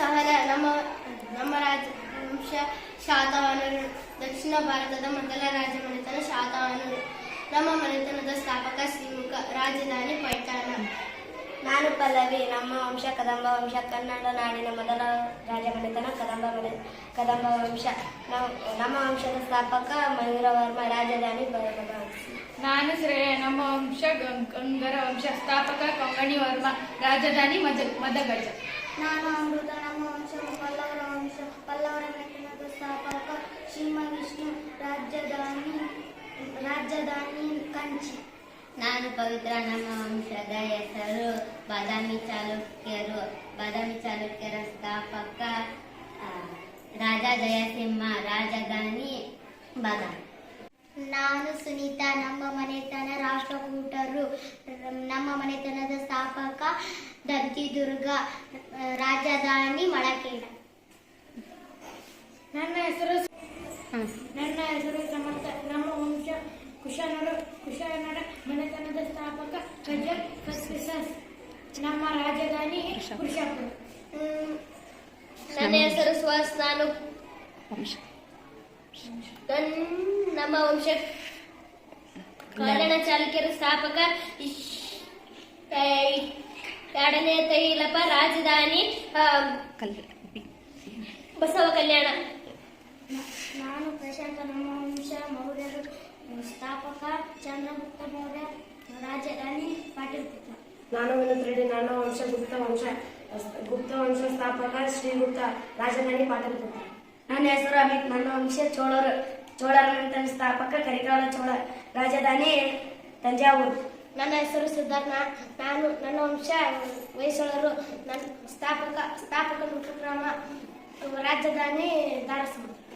ಸಹನ ನಮ್ಮ ನಮ್ಮ ರಾಜ ವಂಶ ಶಾತವಾಹನರು ದಕ್ಷಿಣ ಭಾರತದ ಮೊದಲ ರಾಜ ಮನೆತನ ಶಾತವಾಹನರು ನಮ್ಮ ಮನೆತನದ ಸ್ಥಾಪಕ ಶ್ರೀಮುಖ ರಾಜಧಾನಿ ಪೈಠಾಣ ನಾನು ಪಲ್ಲವಿ ನಮ್ಮ ವಂಶ ಕದಂಬ ವಂಶ ಕನ್ನಡ ನಾಡಿನ ಮೊದಲ ರಾಜಮನೆತನ ಕದಂಬ ಮನೆ ಕದಂಬ ವಂಶ. ನಾವು- ನಮ್ಮ ವಂಶದ ಸ್ಥಾಪಕ ಮಯೂರವರ್ಮ ರಾಜಧಾನಿ ನಾನು ಶ್ರೇಯ ನಮ್ಮ ವಂಶ ಗಂಗರ ವಂಶ ಸ್ಥಾಪಕ ಕೊಂಗಣಿ ವರ್ಮ ರಾಜಧಾನಿ ಮದ ಮದಗಜ. ನಾನು ಅಮೃತ ನಮ್ಮ ವಂಶ ಪಲ್ಲವರ ವಂಶ ಪಲ್ಲವರ ಮನೆತನದ ಸ್ಥಾಪಕ ಶಿವವಿಷ್ಣು ರಾಜಧಾನಿ ರಾಜಧಾನಿ ಕಂಚಿ ನಾನು ಪವಿತ್ರ ನಮ್ಮ ವಂಶದ ಹೆಸರು ಬಾದಾಮಿ ಚಾಲುಕ್ಯರು ಬಾದಾಮಿ ಚಾಲುಕ್ಯರ ಸ್ಥಾಪಕ ಆ, ರಾಜ ಜಯಸಿಂಹ ರಾಜಧಾನಿ ಬಾದಾಮಿ ನಾನು ಸುನೀತಾ ನಮ್ಮ ಮನೆತನ ರಾಷ್ಟ್ರಕೂಟರು ನಮ್ಮ ಮನೆತನದ ಸ್ಥಾಪಕ ದತ್ತಿದುರ್ಗ ರಾಜಧಾನಿ ಮಳಕೇಡ ನನ್ನ ಹೆಸರು ನನ್ನ ಹೆಸರು ಸಮರ್ಥ. ನಮ್ಮ ವಂಶ ಕುಶನರ ಕುಶನರ ಮನೆತನದ ಸ್ಥಾಪಕ ನಮ್ಮ ರಾಜಧಾನಿ ಕುಶಾಪುರ ನನ್ನ ಹೆಸರು ಸುಹಾಸ್ ನಾನು ನಮ್ಮ ವಂಶ. ಕಲ್ಯಾಣ ಚಾಲುಕ್ಯರ ಸ್ಥಾಪಕ ಎರಡನೇ ತೈಲಪ ರಾಜಧಾನಿ ಬಸವ ಕಲ್ಯಾಣ. ನಾನು ಪ್ರಶಾಂತ ನಮ್ಮ ವಂಶ ಮೌರ್ಯರು ಸ್ಥಾಪಕ ಚಂದ್ರಗುಪ್ತ ಮೌರ್ಯ ರಾಜಧಾನಿ ಪಾಟಲಿಪುತ್ರ. ನಾನು ವಿನೋದ್ ರೆಡ್ಡಿ ನನ್ನ ವಂಶ ಗುಪ್ತ ವಂಶ ಗುಪ್ತ ವಂಶ ಸ್ಥಾಪಕ ಶ್ರೀಗುಪ್ತ ರಾಜಧಾನಿ ಪಾಟಲಿಪುತ್ರ. ನನ್ನ ಹೆಸರು ಅಮಿತ್ ನನ್ನ ವಂಶ ಚೋಳರು ಚೋಳರ ನಂತರ ಸ್ಥಾಪಕ ಕರಿಕಾಲ ಚೋಳ ರಾಜಧಾನಿ ತಂಜಾವೂರು. ನನ್ನ ಹೆಸರು ಸಿದ್ಧಾರ್ಥ. ನಾನು ನನ್ನ ವಂಶ ವಯಸ್ಸೊಳರು ನನ್ನ ಸ್ಥಾಪಕ ಸ್ಥಾಪಕ ಉಪಕ್ರಮ ರಾಜಧಾನಿ ಧಾರಸಮುದ್ರ